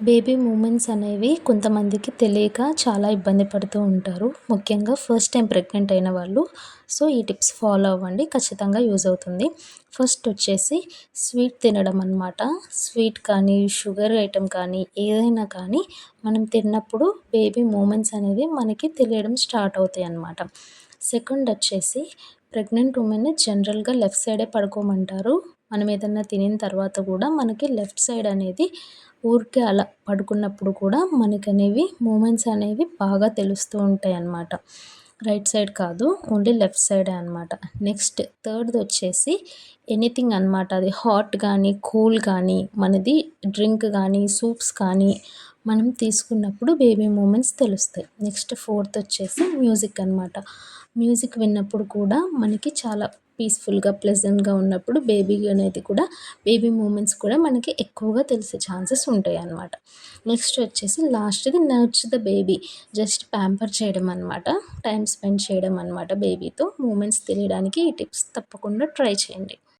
Baby movements అనేవి కొంతమందికి తెలియక చాలా ఇబ్బంది పడుతూ ఉంటారు. ముఖ్యంగా ఫస్ట్ టైం ప్రెగ్నెంట్ అయిన వాళ్ళు. సో ఈ టిప్స్ ఫాలో అవ్వండి. ఖచ్చితంగా యూజ్ అవుతుంది. ఫస్ట్ వచ్చేసి స్వీట్ తినడం అనమాట స్వీట్ కానీ షుగర్ ఐటెం కానీ ఏదైనా కానీ మనం తిన్నప్పుడు బేబీ మూమెంట్స్ అనేవి మనకి తెలియడం స్టార్ట్ అవుతాయి అన్నమాట. సెకండ్ వచ్చేసి ప్రెగ్నెంట్ ఉమెన్ జనరల్గా లెఫ్ట్ సైడే పడుకోమంటారు. మనం ఏదన్నా తినిన తర్వాత కూడా మనకి లెఫ్ట్ సైడ్ అనేది ఊరికే అలా పడుకున్నప్పుడు కూడా మనకి అనేవి మూమెంట్స్ అనేవి బాగా తెలుస్తూ ఉంటాయి అన్నమాట. రైట్ సైడ్ కాదు ఓన్లీ లెఫ్ట్ సైడే అనమాట నెక్స్ట్ థర్డ్ది వచ్చేసి ఎనీథింగ్ అనమాట అది హాట్ కానీ కూల్ కానీ మనది డ్రింక్ కానీ సూప్స్ కానీ మనం తీసుకున్నప్పుడు బేబీ మూమెంట్స్ తెలుస్తాయి. నెక్స్ట్ ఫోర్త్ వచ్చేసి మ్యూజిక్ అనమాట మ్యూజిక్ విన్నప్పుడు కూడా మనకి చాలా పీస్ఫుల్గా ప్లెజెంట్గా ఉన్నప్పుడు బేబీ అనేది కూడా బేబీ మూమెంట్స్ కూడా మనకి ఎక్కువగా తెలిసే ఛాన్సెస్ ఉంటాయి అన్నమాట. నెక్స్ట్ వచ్చేసి లాస్ట్ది nurture the baby just pamper చేయడం అనమాట టైం స్పెండ్ చేయడం అనమాట బేబీతో మూమెంట్స్ తెలియడానికి ఈ టిప్స్ తప్పకుండా ట్రై చేయండి.